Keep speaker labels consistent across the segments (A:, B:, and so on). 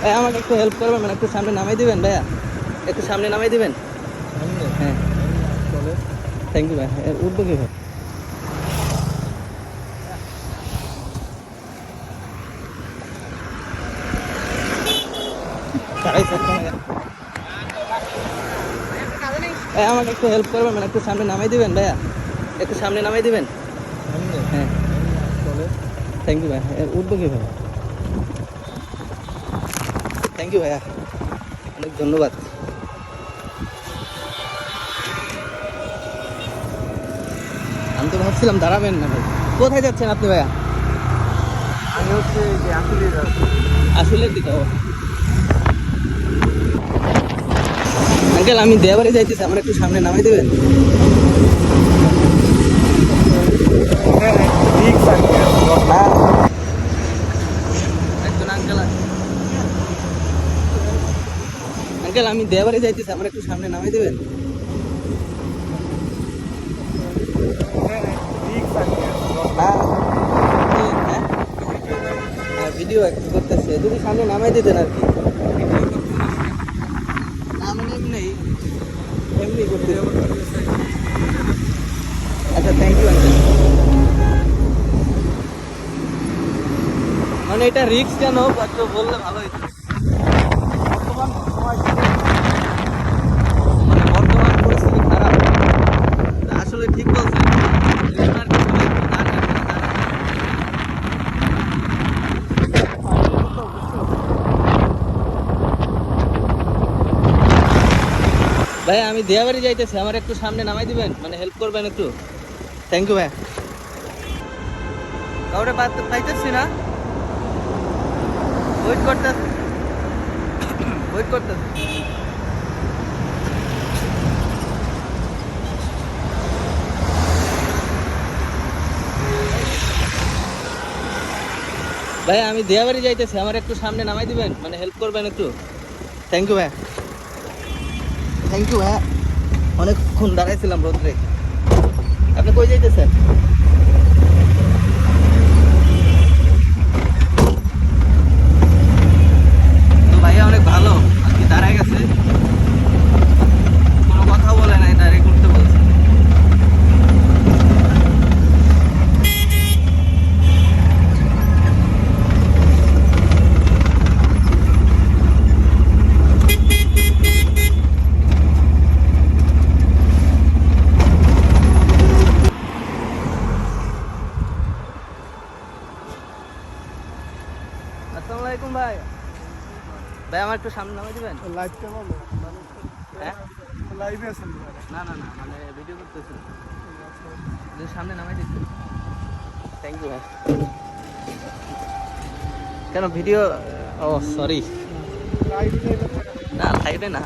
A: ভাই আমাকে একটু হেল্প করবেন মানে একটু সামনে নামাই দিবেন ভাইয়া? একটু সামনে নামাই দিবেন? হ্যাঁ। থ্যাংক ইউ ভাই উঠবো কি ভাই? আমাকে একটু হেল্প করবেন মানে একটু সামনে নামাই দিবেন ভাইয়া? একটু সামনে নামাই দিবেন? হ্যাঁ। থ্যাংক ইউ ভাই উঠবো কি ভাই? থ্যাংক ইউ ভাইয়া। অনেক ধন্যবাদ। আমি তো ভাবছিলাম দাঁড়াবেন না ভাই। কোথায় যাচ্ছেন আপনি ভাইয়া?
B: আমি হচ্ছে যে আসলে
A: আসলের দিকে আঙ্কেল আমি দেওয়ারে যাইতেছি আমার একটু সামনে নামাই দেবেন? না একজন আঙ্কেল আঙ্কেল আমি দেওয়ারে যাইতেছি আমার একটু সামনে নামাই দেবেন? না হ্যাঁ। হ্যাঁ ভিডিও একটু করতেছে, যদি সামনে নামাই দিতেন আর কি। মানে আচ্ছা মানে এটা রিক্স কেন? বললে ভালো হতো ভাই, আমি দেয়াবাড়ি যাইতেছি। আমার একটু সামনে নামাই দিবেন? মানে হেল্প করবেন একটু? থ্যাংক ইউ ভাই। কাউরে পাত- পাইতেছি না। ওয়েট করতে ওয়েট করতে। ভাই, আমি দেয়াবাড়ি যাইতেছি। আমার একটু সামনে নামাই দিবেন? মানে হেল্প করবেন একটু? থ্যাংক ইউ ভাই। থ্যাংক ইউ হ্যাঁ। অনেকক্ষণ দাঁড়াইছিলাম রোদ্রে। আপনি কই যাইতেছেন তো ভাইয়া অনেক ভালো আর কি দাঁড়ায় গেছে কোনো কথা বলে নাই ডাইরেক্ট উঠতে বলছে আসসালামু আলাইকুম ভাই। ভাই আমার একটু সামনে নামাই দিবেন?
B: লাইভটা বলো
A: হ্যাঁ?
B: লাইভে আছেন
A: না না না মানে ভিডিও করতেছি। সামনে নামাই দিচ্ছি থ্যাংক ইউ ভাই। কেন ভিডিও ও সরি না লাইভে না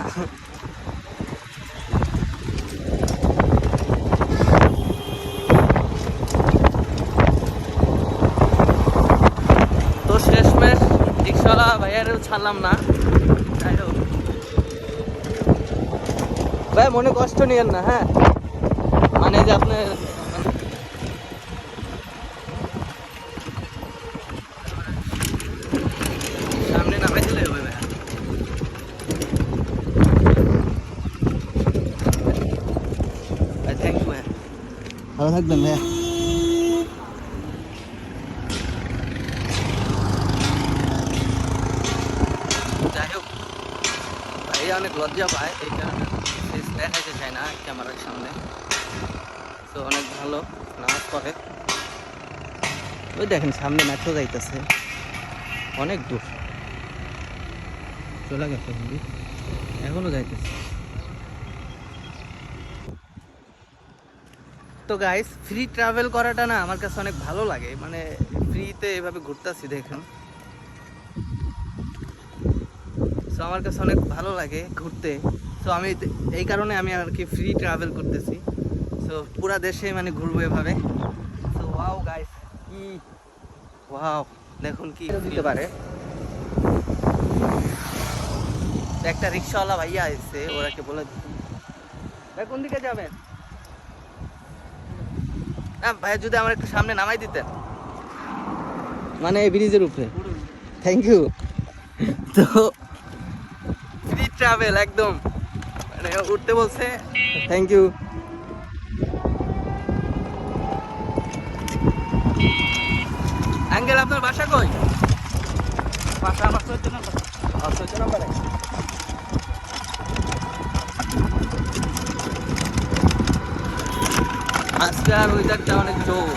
A: তো শেষমেশ রিক্সাওয়ালা ভাইয়ারেও ছাড়লাম না। যাই হোক। ভাই, মনে কষ্ট নিয়েন না হ্যাঁ? মানে যে আপনার সামনে নামাই দিলে হবে ভাই। থ্যাংক ইউ ভাই। ভালো থাকবেন, ভাইয়া। ভাইয়া অনেক লজ্জা পায়, এই কারণে face দেখাইতে চায় না ক্যামেরার সামনে। তো অনেক ভালো, নামাজ পড়ে। ওই দেখেন, সামনে মেট্রো যাইতেছে। অনেক দূর। চলে গেছে হিন্দি এখনও যাইতেছে। তো গাইস ফ্রি ট্রাভেল করাটা না আমার কাছে অনেক ভালো লাগে। মানে ফ্রিতে এভাবে ঘুরতেছি দেখেন। সো আমার কাছে অনেক ভালো লাগে ঘুরতে। সো আমি এই কারণে আমি আর কি ফ্রি ট্রাভেল করতেছি। সো পুরা দেশে মানে ঘুরবো এভাবে। সো ওয়াও গাইস কি ওয়াও দেখুন কি দিতে পারে। একটা রিক্সাওয়ালা ভাইয়া এসছে ওরাকে বলে ভাই কোন দিকে যাবেন? না ভাই যদি আমার একটু সামনে নামাই দিতেন। মানে এই ব্রিজের উপরে। থ্যাংক ইউ তো ট্রাভেল একদম। মানে উঠতে বলছে থ্যাংক ইউ আঙ্কেল আপনার বাসা কই?
B: বাসা আমার চোদ্দ নম্বর
A: চোদ্দ নম্বরে আজকে আর ওই জায়গাটা অনেক জোর।